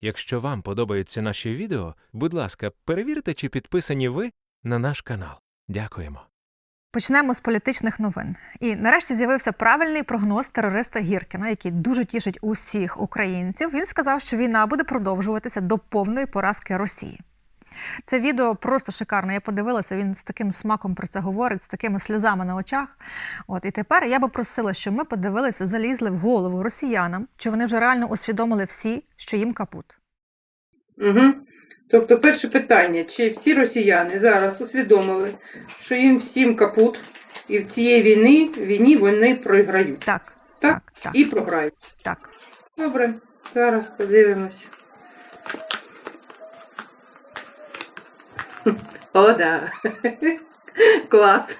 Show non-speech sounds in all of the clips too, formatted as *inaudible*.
Якщо вам подобаються наші відео, будь ласка, перевірте, чи підписані ви на наш канал. Дякуємо. Почнемо з політичних новин. І нарешті з'явився правильний прогноз терориста Гіркіна, який дуже тішить усіх українців. Він сказав, що війна буде продовжуватися до повної поразки Росії. Це відео просто шикарно. Я подивилася, він з таким смаком про це говорить, з такими сльозами на очах. От і тепер я би просила, щоб ми подивилися, залізли в голову росіянам, чи вони вже реально усвідомили всі, що їм капут. Угу. Тобто, перше питання: чи всі росіяни зараз усвідомили, що їм всім капут, і в цієї війни війні вони програють. Так, Так? так, так, І програють. так. Добре, зараз подивимось. *laughs* О, да. *laughs* Клас.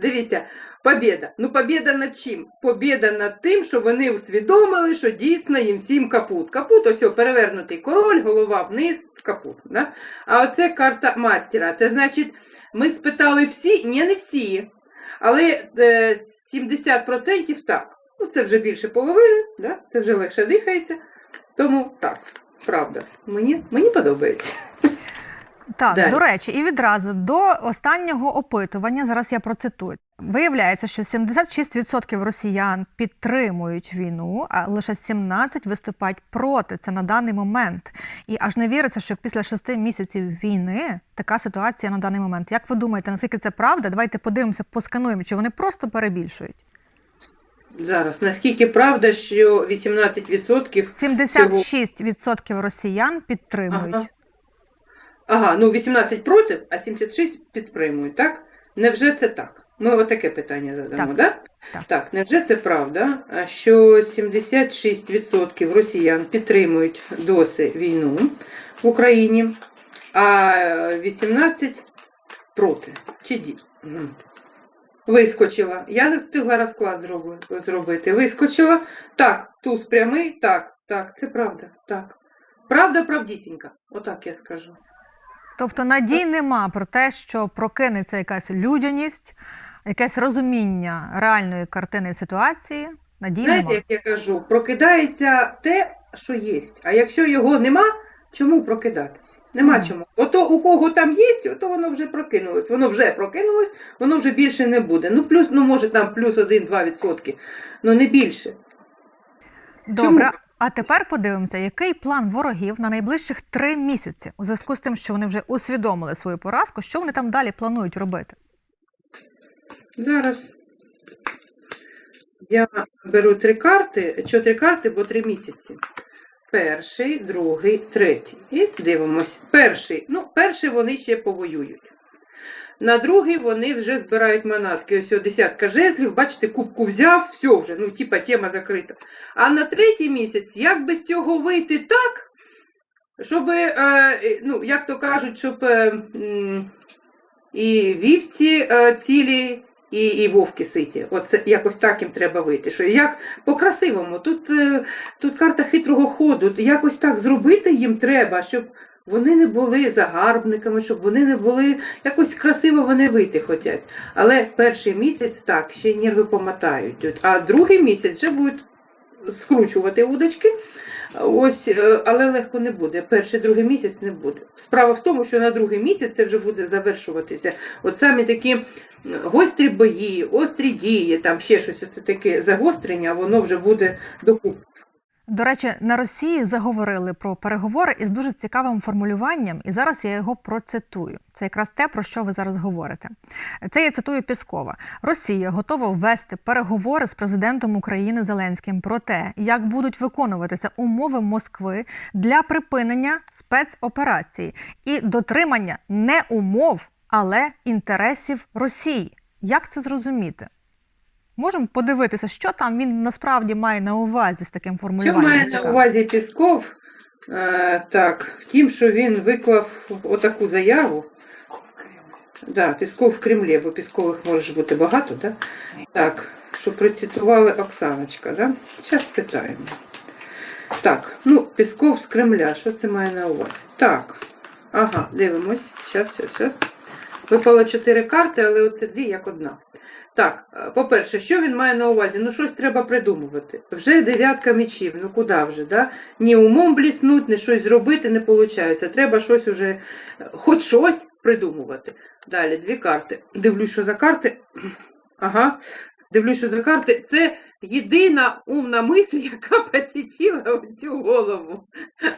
Дивіться, побєда. Ну, побєда над чим? Побєда над тим, що вони усвідомили, що дійсно їм всім капут. Капут, ось перевернутий король, голова вниз, капут. Да? А оце карта мастера. Це значить, ми спитали всі, ні, не всі. Але е, 70% так. Ну, це вже більше половини, да? це вже легше дихається. Тому так, правда. Мені, мені подобається. Так, Далі. до речі, і відразу до останнього опитування, зараз я процитую. Виявляється, що 76% росіян підтримують війну, а лише 17% виступають проти. Це на даний момент. І аж не віриться, що після шести місяців війни така ситуація на даний момент. Як ви думаєте, наскільки це правда? Давайте подивимося, поскануємо, чи вони просто перебільшують. Зараз, наскільки правда, що 18% 76% росіян підтримують. Ага. Ага, ну 18 проти, а 76 підтримують, так? Невже це так? Ми отаке питання задамо, Так. да? Так. Так, невже це правда, що 76% росіян підтримують досі війну в Україні, а 18% проти? Чи ді? Вискочила. Я не встигла розклад зробити. Вискочила. Так, туз прямий, так, так, це правда, так. Правда, правдісінька. Отак я скажу. Тобто надій нема про те, що прокинеться якась людяність, якесь розуміння реальної картини ситуації. Надій Знаєте, нема. як я кажу, прокидається те, що є. А якщо його нема, чому прокидатись? Нема Мгм. чому. Ото у кого там є, ото воно вже прокинулось. Воно вже прокинулось, воно вже більше не буде. Ну, плюс, ну може там плюс 1-2 відсотки, ну не більше. Добре, Чому? А тепер подивимося, який план ворогів на найближчих три місяці у зв'язку з тим, що вони вже усвідомили свою поразку, що вони там далі планують робити? Зараз я беру три карти, що три карти, бо три місяці. Перший, другий, третій. І дивимось. Перший, ну, перший вони ще повоюють. На другий вони вже збирають манатки. Ось десятка жезлів, бачите, кубку взяв, все вже, ну, типа тема закрита. А на третій місяць, як би з цього вийти так, щоб, е, е, ну, як то кажуть, щоб е, і вівці цілі, і, і вовки ситі. Оце якось так їм треба вийти. Що як по-красивому, тут, тут карта хитрого ходу, якось так зробити їм треба, щоб вони не були загарбниками, щоб вони не були якось красиво вони вийти хочуть. Але перший місяць так, ще нерви помотають. От, А другий місяць вже будуть скручувати удочки. Ось, е, але легко не буде. Перший другий місяць не буде. Справа в тому, що на другий місяць це вже буде завершуватися. От самі такі гострі бої, острі дії, там ще щось оце таке загострення, воно вже буде докупи. До речі, на Росії заговорили про переговори із дуже цікавим формулюванням, і зараз я його процитую. Це якраз те, про що ви зараз говорите. Це я цитую Піскова. Росія готова ввести переговори з президентом України Зеленським про те, як будуть виконуватися умови Москви для припинення спецоперації і дотримання не умов, але інтересів Росії. Як це зрозуміти? Можемо подивитися, що там він насправді має на увазі з таким Що формулюванням. має на увазі Пісков? Е, так, втім, що він виклав отаку заяву. Да, Пісков в Кремлі, бо Піскових може бути багато, да? Так, що процитували Оксаночка, да? Зараз питаємо. Так, ну, Пісков з Кремля, що це має на увазі? Так, ага, дивимось. Зараз, зараз, зараз. Випало чотири карти, але оце дві як одна. Так, е, по-перше, що він має на увазі? Ну, щось треба придумувати. Вже дев'ятка мечів, ну куди вже, да? Ні умом бліснуть, ні щось зробити не виходить. Треба щось уже, е, хоч щось придумувати. Далі, дві карти. Дивлюсь, що за карти. *clears throat* Ага. Дивлюсь, що за карти. Це єдина умна мисль, *laughs* яка посітіла оцю голову.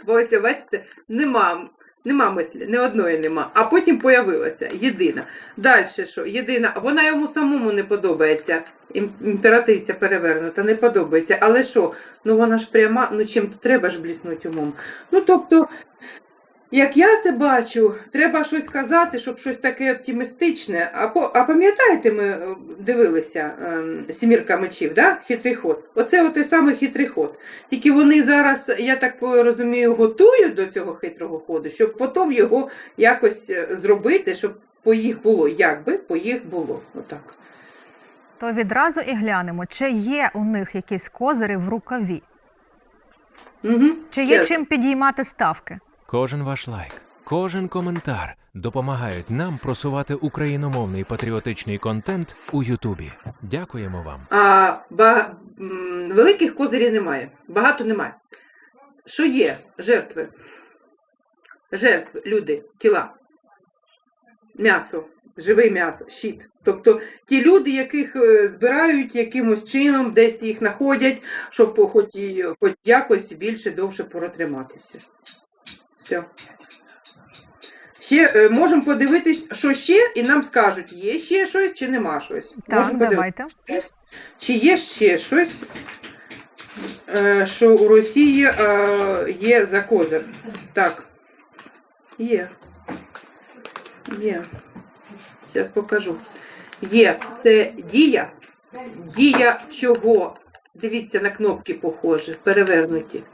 Бо ось, бачите, нема, нема мислі, ні одної нема. А потім появилася єдина. Далі що? Єдина, вона йому самому не подобається. Ім- Імператриця перевернута, не подобається. Але що? Ну вона ж пряма, ну чим то треба ж бліснути умом. Ну тобто, як я це бачу, треба щось казати, щоб щось таке оптимістичне. А, по, а пам'ятаєте, ми е, дивилися ем, сімірка мечів, да? хитрий ход. Оце той самий хитрий ход. Тільки вони зараз, я так розумію, готують до цього хитрого ходу, щоб потім його якось е, зробити, щоб по їх було. Як би по їх було. Отак. То відразу і глянемо, чи є у них якісь козири в рукаві, Угу. чи є чим підіймати ставки. Кожен ваш лайк, кожен коментар допомагають нам просувати україномовний патріотичний контент у Ютубі. Дякуємо вам. А ба, великих козирів немає. Багато немає. Що є? Жертви. Жертви, люди, тіла. М'ясо, живе м'ясо, щит. Тобто ті люди, яких е, збирають якимось чином, десь їх знаходять, щоб хоч, хоч якось більше довше протриматися. Все. Ще е, можемо подивитись, що ще, і нам скажуть, є ще щось чи нема щось. Так, Можемо подивитись. давайте. Чи є ще щось, е, що у Росії е, є за козир? Так. Є. Є. Зараз покажу. Є. Це дія. Дія чого? Дивіться, на кнопки похожі, перевернуті.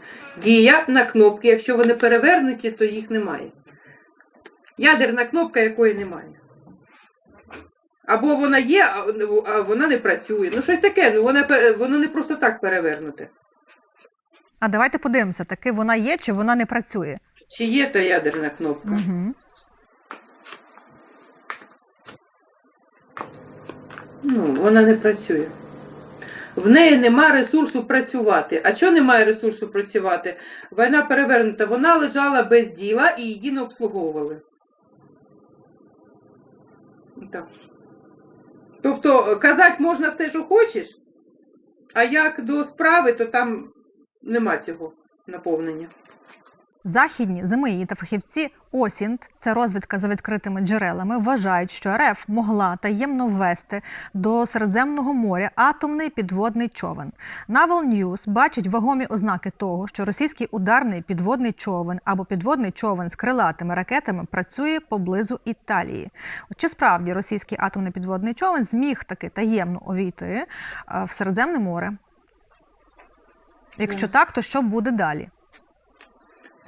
Дія на кнопки. Якщо вони перевернуті, то їх немає. Ядерна кнопка, якої немає. Або вона є, а а вона не працює. Ну, щось таке, ну вона, воно не просто так перевернуте. А давайте подивимося, таки вона є чи вона не працює. Чи є та ядерна кнопка? Угу. Ну, вона не працює. В неї нема ресурсу працювати. А чого немає ресурсу працювати? Війна перевернута, вона лежала без діла і її не обслуговували. Так. Тобто казати можна все, що хочеш, а як до справи, то там нема цього наповнення. Західні ЗМІ та фахівці ОСІНТ, це розвідка за відкритими джерелами, вважають, що РФ могла таємно ввести до Середземного моря атомний підводний човен. Naval News бачить вагомі ознаки того, що російський ударний підводний човен або підводний човен з крилатими ракетами працює поблизу Італії. Чи справді російський атомний підводний човен зміг таки таємно увійти е, в Середземне море? Якщо так, то що буде далі?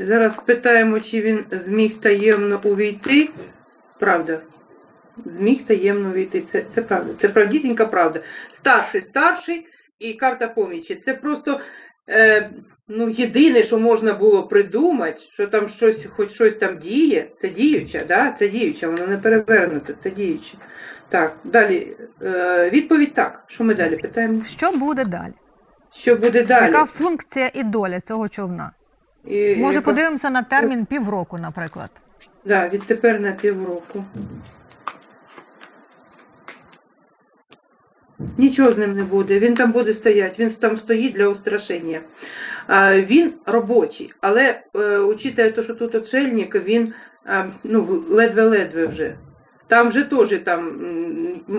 Зараз спитаємо, чи він зміг таємно увійти. Правда. Зміг таємно увійти. Це, це правда. Це правдісінька правда. Старший, старший і карта помічі. Це просто е, ну, єдине, що можна було придумати, що там щось, хоч щось там діє. Це діюча, да? це діюча, воно не перевернуте, це діюче. Так, далі. Е, відповідь так. Що ми далі питаємо? Що буде далі? Що буде далі? Яка функція і доля цього човна? І, Може, яка- подивимося на термін півроку, наприклад. Да, відтепер на півроку. Нічого з ним не буде. Він там буде стояти. Він там стоїть для устрашення. Він робочий, але е, учитывая те, що тут отшельник, він ну, ледве-ледве вже. Там вже теж там,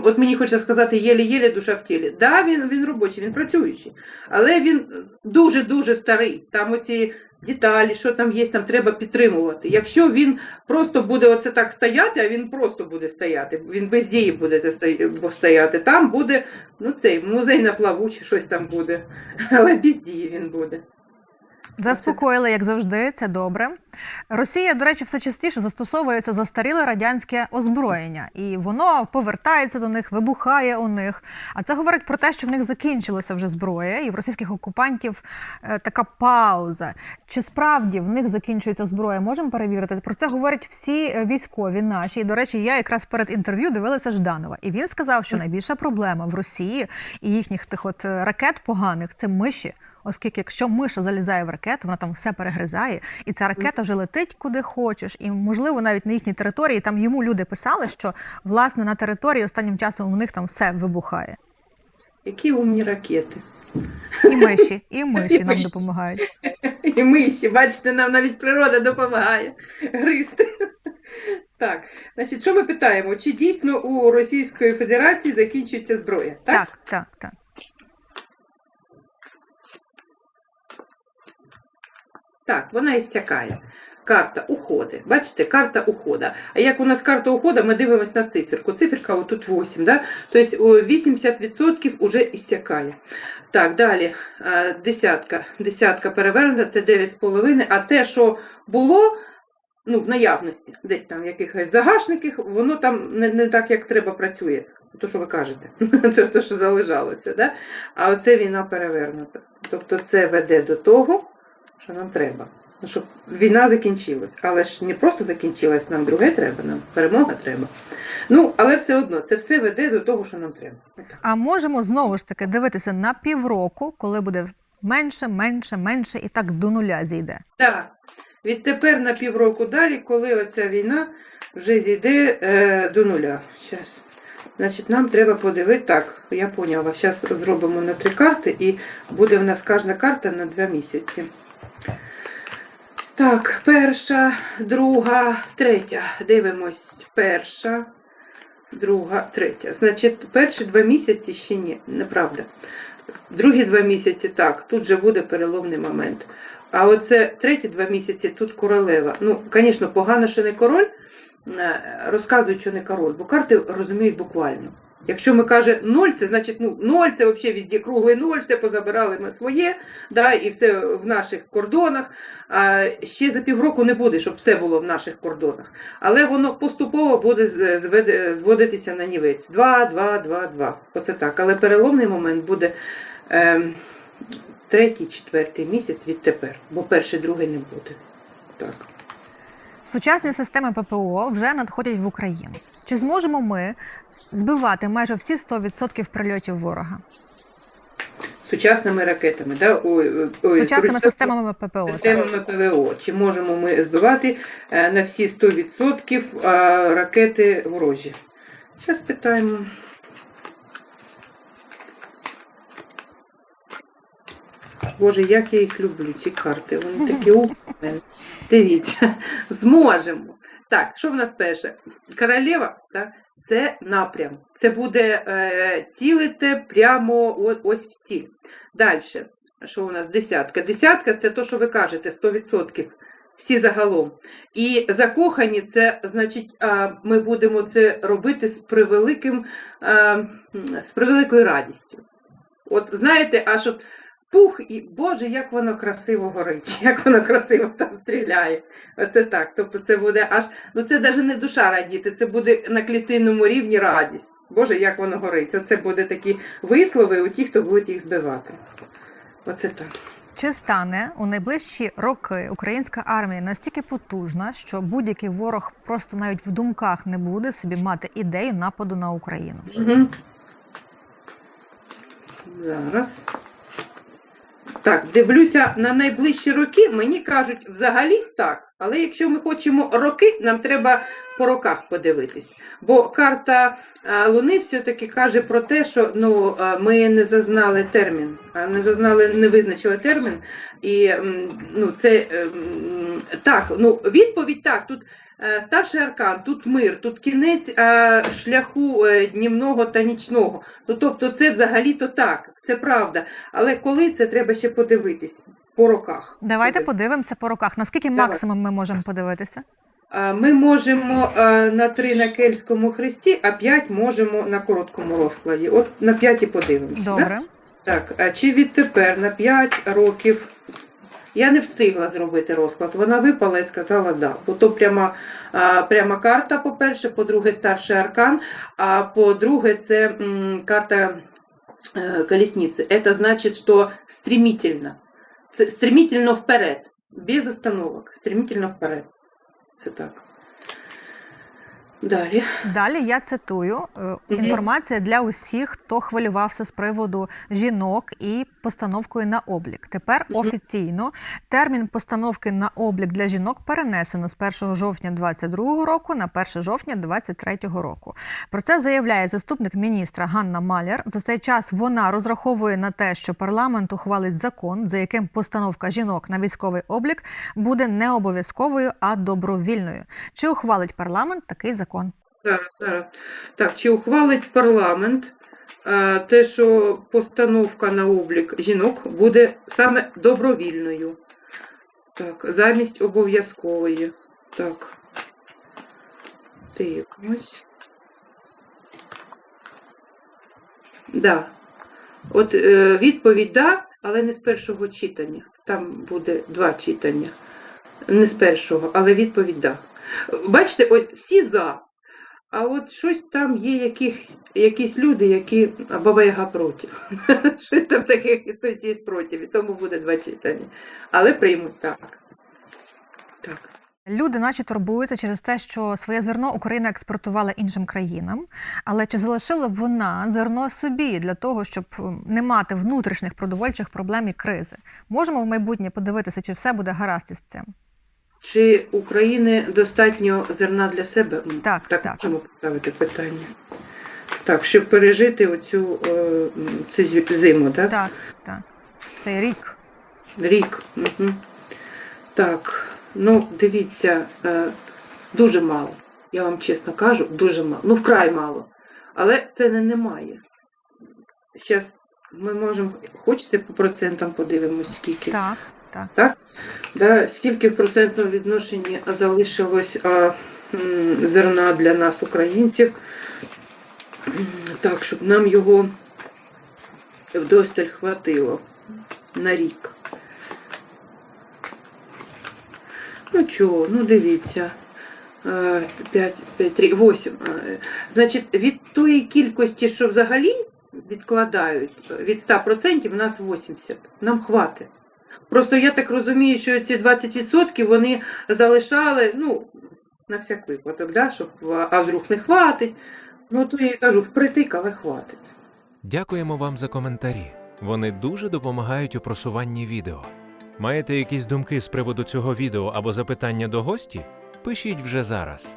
от мені хочеться сказати, єлі-єлі душа в тілі. Да, він, він робочий, він працюючий, але він дуже-дуже старий. Там оці деталі, що там є, там треба підтримувати. Якщо він просто буде оце так стояти, а він просто буде стояти, він без дії буде стояти, там буде ну цей музей на плаву чи щось там буде, *laughs* але без дії він буде. Заспокоїли, як завжди, це добре. Росія, до речі, все частіше застосовується застаріле радянське озброєння, і воно повертається до них, вибухає у них. А це говорить про те, що в них закінчилася вже зброя, і в російських окупантів е, така пауза. Чи справді в них закінчується зброя? Можемо перевірити. Про це говорять всі е, військові наші. І, до речі, я якраз перед інтерв'ю дивилася Жданова, і він сказав, що найбільша проблема в Росії і їхніх тих от е, ракет поганих це миші. Оскільки якщо миша залізає в ракету, вона там все перегризає, і ця ракета вже летить куди хочеш, і можливо навіть на їхній території там йому люди писали, що власне на території останнім часом у них там все вибухає. Які умні ракети. І миші, і *laughs* миші І нам миші. допомагають. *laughs* І миші, бачите, нам навіть природа допомагає гризти. *laughs* Так, значить, що ми питаємо? Чи дійсно у Російської Федерації закінчується зброя? Так? Так, так, так. Так, вона іссякає. Карта уходи. Бачите, карта ухода. А як у нас карта ухода, ми дивимося на циферку. Циферка отут 8, да? тобто 80% вже іссякає. Так, далі десятка. Десятка перевернута, це 9,5. А те, що було ну, в наявності, десь там в якихось загашниках, воно там не, не так, як треба працює. То, що ви кажете, *laughs* це те, що залежалося. Да? А оце війна перевернута. Тобто це веде до того, що нам треба. Ну, щоб війна закінчилась. Але ж не просто закінчилась, нам друге треба, нам перемога треба. Ну, але все одно, це все веде до того, що нам треба. А можемо знову ж таки дивитися на півроку, коли буде менше, менше, менше, і так до нуля зійде. Так, відтепер на півроку далі, коли оця війна вже зійде е, до нуля. Щас. Значить, нам треба подивити, так, я поняла, зараз зробимо на три карти і буде в нас кожна карта на два місяці. Так, перша, друга, третя. Дивимось. Перша, друга, третя. Значить, перші два місяці ще ні, неправда. Другі два місяці так, тут же буде переломний момент. А оце треті два місяці тут королева. Ну, звісно, погано, що не король. Е, Розказують, що не король, бо карти розуміють буквально. Якщо ми каже ноль, це значить ну, ноль, це взагалі везде круглий ноль, все позабирали ми своє, да, і все в наших кордонах. А ще за півроку не буде, щоб все було в наших кордонах. Але воно поступово буде зводитися на нівець. Два, два, два, два. Оце так. Але переломний момент буде ем, третій, четвертий місяць відтепер, бо перший, другий не буде. Так. Сучасні системи ППО вже надходять в Україну. Чи зможемо ми збивати майже всі 100% прильотів ворога? Сучасними ракетами, да? ой, ой, Сучасними причому системами ППО. так. системами ПВО. Чи можемо ми збивати е, на всі 100% е, ракети ворожі? Зараз питаємо. Боже, як я їх люблю, ці карти. Вони такі *laughs* у мене. Дивіться, зможемо. Так, що в нас перше? Королева, так, це напрям. Це буде е, цілите прямо ось в ціль. Далі, що у нас десятка? Десятка це то, що ви кажете, 100%. Всі загалом. І закохані, це значить, ми будемо це робити з превеликим, а, з превеликою радістю. От знаєте, аж от пух, і Боже, як воно красиво горить, *laughs* як воно красиво там стріляє. Оце так. Тобто це буде аж, ну це навіть не душа радіти, це буде на клітинному рівні радість. Боже, як воно горить. Оце буде такі вислови у тих, хто будуть їх збивати. Оце так. Чи стане у найближчі роки українська армія настільки потужна, що будь-який ворог просто навіть в думках не буде собі мати ідею нападу на Україну? Угу. Зараз. Так, дивлюся на найближчі роки. Мені кажуть, взагалі так. Але якщо ми хочемо роки, нам треба по роках подивитись. Бо карта Луни все-таки каже про те, що ну, ми не зазнали термін, а не зазнали, не визначили термін. І ну, це ем, так, ну, відповідь так. Тут Е, Старший аркан, тут мир, тут кінець е, шляху е, днівного та нічного. Ну, тобто це взагалі-то так, це правда. Але коли це треба ще подивитись по роках. Давайте подивимося по роках. Наскільки Давай. максимум ми можемо подивитися? Е, Ми можемо е, на три на кельтському хресті, а п'ять можемо на короткому розкладі. От на п'ять і подивимося. Добре. Так, а чи відтепер на 5 років Я не встигла зробити розклад. Вона випала і сказала да. Бо то пряма, пряма карта, по-перше, по-друге, старший аркан, а по-друге, це карта колісниці. колесниці. Це значить, що стремительно. Це стремительно вперед, без остановок. Стремительно вперед. Це так. Далі. Далі я цитую е, інформація для усіх, хто хвилювався з приводу жінок і постановкою на облік. Тепер офіційно термін постановки на облік для жінок перенесено з 1 жовтня 2022 року на 1 жовтня 2023 року. Про це заявляє заступник міністра Ганна Маляр. За цей час вона розраховує на те, що парламент ухвалить закон, за яким постановка жінок на військовий облік буде не обов'язковою, а добровільною. Чи ухвалить парламент такий закон? Зараз, зараз. Так, чи ухвалить парламент е, те, що постановка на облік жінок буде саме добровільною? Так, замість обов'язкової. Так. Дивимось. Да. От е, відповідь да, але не з першого читання. Там буде два читання. Не з першого, але відповідь да. Бачите, ось всі за. А от щось там є якісь, якісь люди, які баба Яга проти. *laughs* щось там хтось є проти, і тому буде два читання. Але приймуть так. Так. Люди наче турбуються через те, що своє зерно Україна експортувала іншим країнам. Але чи залишила вона зерно собі для того, щоб не мати внутрішніх продовольчих проблем і кризи? Можемо в майбутнє подивитися, чи все буде гаразд із цим? Чи України достатньо зерна для себе? Так, так, так. можемо поставити питання. Так, щоб пережити оцю е, цю зиму, так? Так, так. Цей рік. Рік. Угу. Так, ну дивіться, е, дуже мало. Я вам чесно кажу, дуже мало. Ну, вкрай мало. Але це не немає. Зараз ми можемо, хочете по процентам подивимось, скільки. Так, так. Так? Да, скільки в процентному відношенні залишилось а, м, зерна для нас, українців, так, щоб нам його вдосталь хватило на рік. Ну чого, ну дивіться. 5, 5, 3, 8. Значить, від тої кількості, що взагалі відкладають, від 100% у нас 80. Нам хватить. Просто я так розумію, що ці 20% вони залишали, ну, на всяк випадок, да, щоб, а вдруг не хватить. Ну, то я і кажу, впритик, але хватить. Дякуємо вам за коментарі. Вони дуже допомагають у просуванні відео. Маєте якісь думки з приводу цього відео або запитання до гості? Пишіть вже зараз.